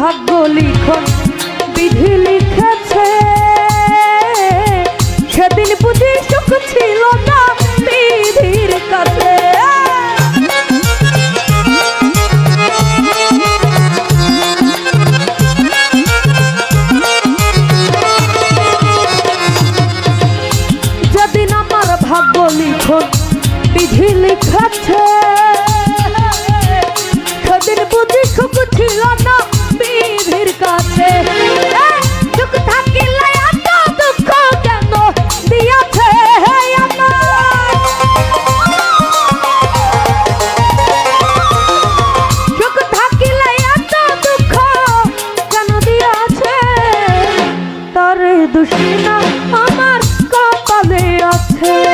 ভাগ্য লিখন বিধি লিখেছে। সেদিন বুঝি সুখ ছিল না বিধির কাছে। দুশ্চিন্তা আমার কপালে আছে।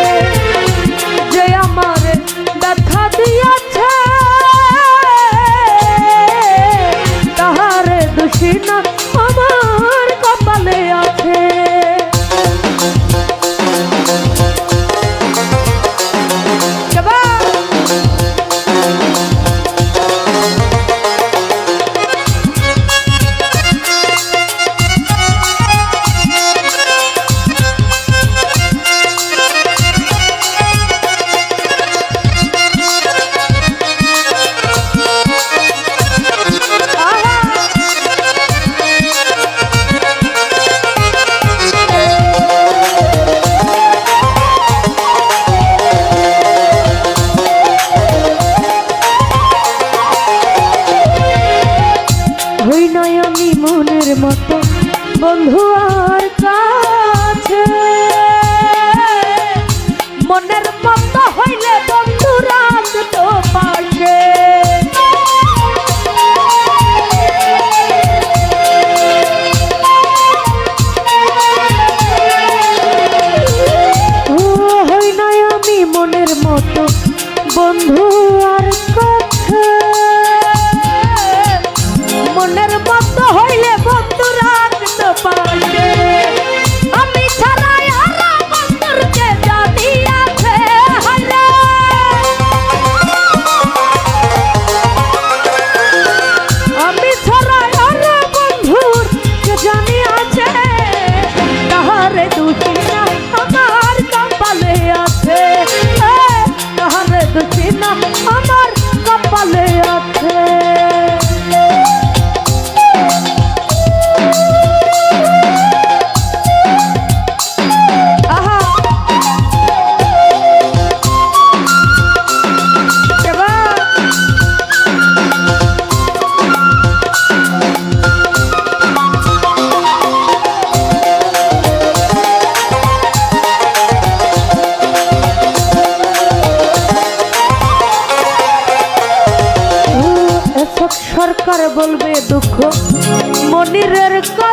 মনিরের ক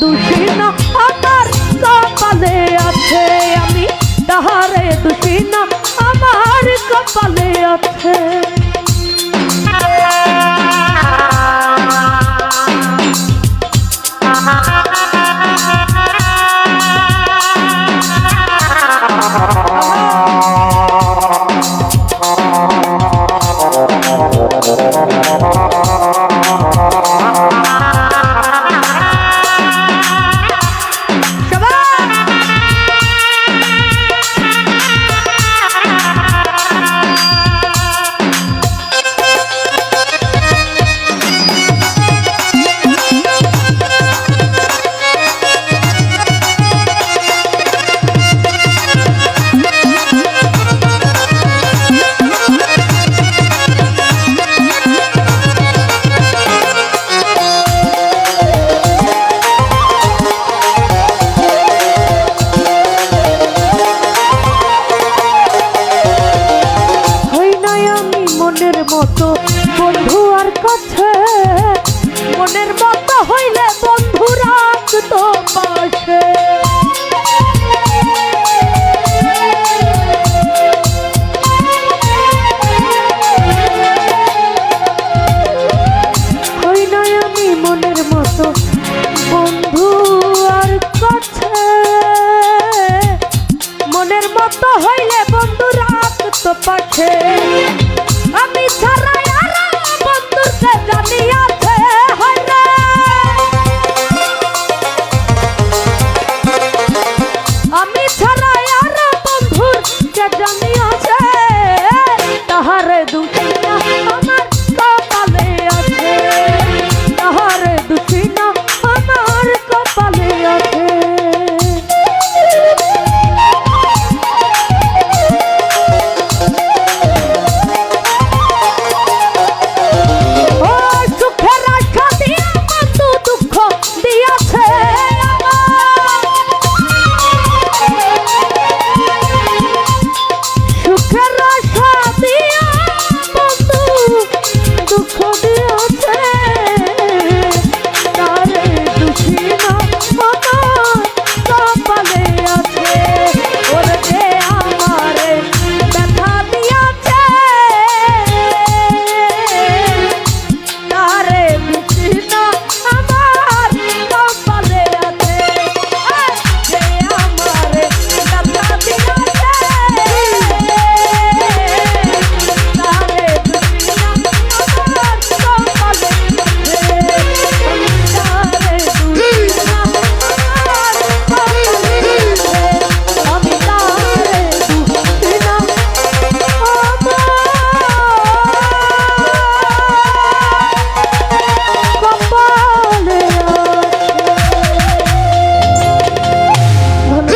দুষিনা আমার কপালে আছে আমি তাহারে দুষিনা আমার কপালে আছে